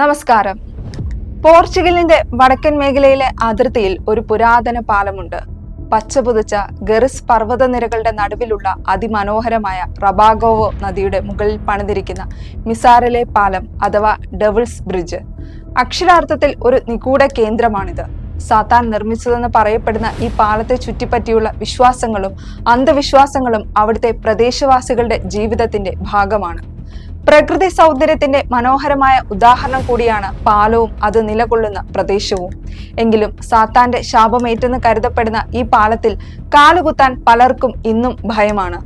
നമസ്കാരം. പോർച്ചുഗലിന്റെ വടക്കൻ മേഖലയിലെ അതിർത്തിയിൽ ഒരു പുരാതന പാലമുണ്ട്. പച്ചപുതച്ച ഗറിസ് പർവതനിരകളുടെ നടുവിലുള്ള അതിമനോഹരമായ റബാഗോവോ നദിയുടെ മുകളിൽ പണിതിരിക്കുന്ന മിസാറിലെ പാലം അഥവാ ഡെവിൾസ് ബ്രിഡ്ജ്. അക്ഷരാർത്ഥത്തിൽ ഒരു നിഗൂഢ കേന്ദ്രമാണിത്. സാത്താൻ നിർമ്മിച്ചതെന്ന് പറയപ്പെടുന്ന ഈ പാലത്തെ ചുറ്റിപ്പറ്റിയുള്ള വിശ്വാസങ്ങളും അന്ധവിശ്വാസങ്ങളും അവിടുത്തെ പ്രദേശവാസികളുടെ ജീവിതത്തിന്റെ ഭാഗമാണ്. പ്രകൃതി സൗന്ദര്യത്തിന്റെ മനോഹരമായ ഉദാഹരണം കൂടിയാണ് പാലവും അത് നിലകൊള്ളുന്ന പ്രദേശവും. എങ്കിലും സാത്താന്റെ ശാപമേറ്റെന്ന് കരുതപ്പെടുന്ന ഈ പാലത്തിൽ കാലുകുത്താൻ പലർക്കും ഇന്നും ഭയമാണ്.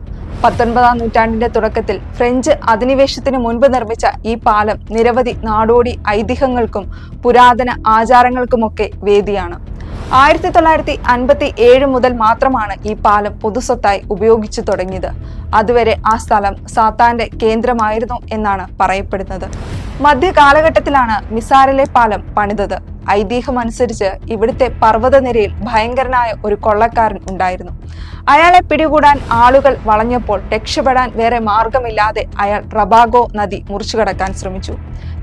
പത്തൊൻപതാം നൂറ്റാണ്ടിന്റെ തുടക്കത്തിൽ ഫ്രഞ്ച് അധിനിവേശത്തിന് മുൻപ് നിർമ്മിച്ച ഈ പാലം നിരവധി നാടോടി ഐതിഹ്യങ്ങൾക്കും പുരാതന ആചാരങ്ങൾക്കുമൊക്കെ വേദിയാണ്. ആയിരത്തി തൊള്ളായിരത്തി അൻപത്തി ഏഴ് മുതൽ മാത്രമാണ് ഈ പാലം പൊതുസ്വത്തായി ഉപയോഗിച്ചു തുടങ്ങിയത്. അതുവരെ ആ സ്ഥലം സാത്താന്റെ കേന്ദ്രമായിരുന്നു എന്നാണ് പറയപ്പെടുന്നത്. മധ്യകാലഘട്ടത്തിലാണ് മിസാറിലെ പാലം പണിതത്. ഐതിഹ്യം അനുസരിച്ച് ഇവിടുത്തെ പർവതനിരയിൽ ഭയങ്കരനായ ഒരു കൊള്ളക്കാരൻ ഉണ്ടായിരുന്നു. അയാളെ പിടികൂടാൻ ആളുകൾ വളഞ്ഞപ്പോൾ രക്ഷപ്പെടാൻ വേറെ മാർഗമില്ലാതെ അയാൾ റബാഗോ നദി മുറിച്ചു കടക്കാൻ ശ്രമിച്ചു.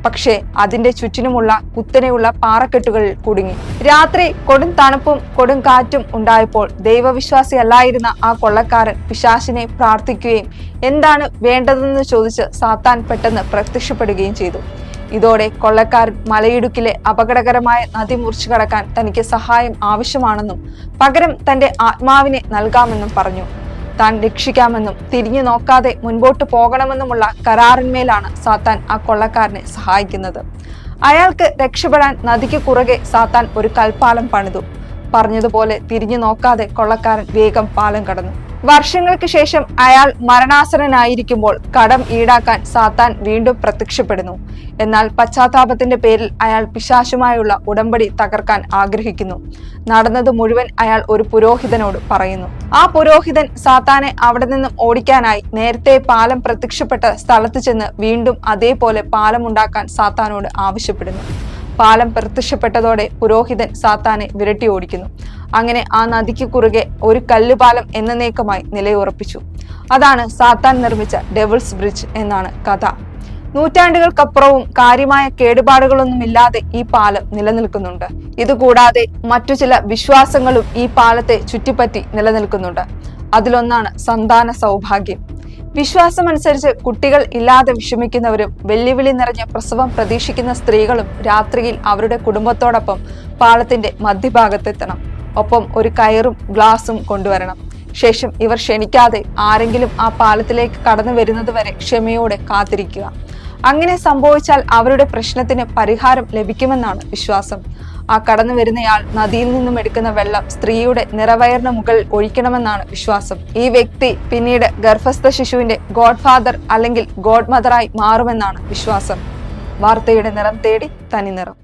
പക്ഷേ അതിന്റെ ചുറ്റിനുമുള്ള കുത്തനെയുള്ള പാറക്കെട്ടുകളിൽ കുടുങ്ങി. രാത്രി കൊടും തണുപ്പും കൊടും കാറ്റും ഉണ്ടായപ്പോൾ ദൈവവിശ്വാസിയല്ലായിരുന്ന ആ കൊള്ളക്കാരൻ പിശാശിനെ പ്രാർത്ഥിക്കുകയും എന്താണ് വേണ്ടതെന്ന് ചോദിച്ച് സാത്താൻ പെട്ടെന്ന് പ്രത്യക്ഷപ്പെടുകയും ചെയ്തു. ഇതോടെ കൊള്ളക്കാരൻ മലയിടുക്കിലെ അപകടകരമായ നദി മുറിച്ചു കടക്കാൻ തനിക്ക് സഹായം ആവശ്യമാണെന്നും പകരം തന്റെ ആത്മാവിനെ നൽകാമെന്നും പറഞ്ഞു. താൻ രക്ഷിക്കാമെന്നും തിരിഞ്ഞു നോക്കാതെ മുൻപോട്ട് പോകണമെന്നുമുള്ള കരാറിന്മേലാണ് സാത്താൻ ആ കൊള്ളക്കാരനെ സഹായിക്കുന്നത്. അയാൾക്ക് രക്ഷപ്പെടാൻ നദിക്ക് കുറകെ സാത്താൻ ഒരു കൽപ്പാലം പണിതു. പറഞ്ഞതുപോലെ തിരിഞ്ഞു നോക്കാതെ കൊള്ളക്കാരൻ വേഗം പാലം കടന്നു. വർഷങ്ങൾക്ക് ശേഷം അയാൾ മരണാസനനായിരിക്കുമ്പോൾ കടം ഈടാക്കാൻ സാത്താൻ വീണ്ടും പ്രത്യക്ഷപ്പെടുന്നു. എന്നാൽ പശ്ചാത്താപത്തിന്റെ പേരിൽ അയാൾ പിശാശുമായുള്ള ഉടമ്പടി തകർക്കാൻ ആഗ്രഹിക്കുന്നു. നടന്നത് മുഴുവൻ അയാൾ ഒരു പുരോഹിതനോട് പറയുന്നു. ആ പുരോഹിതൻ സാത്താനെ അവിടെ നിന്നും ഓടിക്കാനായി നേരത്തെ പാലം പ്രത്യക്ഷപ്പെട്ട സ്ഥലത്ത് ചെന്ന് വീണ്ടും അതേപോലെ പാലമുണ്ടാക്കാൻ സാത്താനോട് ആവശ്യപ്പെടുന്നു. പാലം പ്രത്യക്ഷപ്പെട്ടതോടെ പുരോഹിതൻ സാത്താനെ വിരട്ടി ഓടിക്കുന്നു. അങ്ങനെ ആ നദിക്ക് കുറുകെ ഒരു കല്ലുപാലം എന്നേക്കമായി നിലയുറപ്പിച്ചു. അതാണ് സാത്താൻ നിർമ്മിച്ച ഡെവിൾസ് ബ്രിഡ്ജ് എന്നാണ് കഥ. നൂറ്റാണ്ടുകൾക്കപ്പുറവും കാര്യമായ കേടുപാടുകളൊന്നുമില്ലാതെ ഈ പാലം നിലനിൽക്കുന്നുണ്ട്. ഇതുകൂടാതെ മറ്റു ചില വിശ്വാസങ്ങളും ഈ പാലത്തെ ചുറ്റിപ്പറ്റി നിലനിൽക്കുന്നുണ്ട്. അതിലൊന്നാണ് സന്താന സൗഭാഗ്യം. വിശ്വാസമനുസരിച്ച് കുട്ടികൾ ഇല്ലാതെ വിഷമിക്കുന്നവരും വെല്ലുവിളി നിറഞ്ഞ പ്രസവം പ്രതീക്ഷിക്കുന്ന സ്ത്രീകളും രാത്രിയിൽ അവരുടെ കുടുംബത്തോടൊപ്പം പാലത്തിന്റെ മധ്യഭാഗത്തെത്തണം. ഒപ്പം ഒരു കയറും ഗ്ലാസും കൊണ്ടുവരണം. ശേഷം ഇവർ ക്ഷണിക്കാതെ ആരെങ്കിലും ആ പാലത്തിലേക്ക് കടന്നു വരുന്നത് വരെ ക്ഷമയോടെ കാത്തിരിക്കുക. അങ്ങനെ സംഭവിച്ചാൽ അവരുടെ പ്രശ്നത്തിന് പരിഹാരം ലഭിക്കുമെന്നാണ് വിശ്വാസം. ആ കടന്നു വരുന്നയാൾ നദിയിൽ നിന്നും എടുക്കുന്ന വെള്ളം സ്ത്രീയുടെ നിറവയറിന് മുകളിൽ ഒഴിക്കണമെന്നാണ് വിശ്വാസം. ഈ വ്യക്തി പിന്നീട് ഗർഭസ്ഥ ശിശുവിന്റെ ഗോഡ് ഫാദർ അല്ലെങ്കിൽ ഗോഡ് മദറായി മാറുമെന്നാണ് വിശ്വാസം. വാർത്തയുടെ നിറം തേടി തനി നിറം.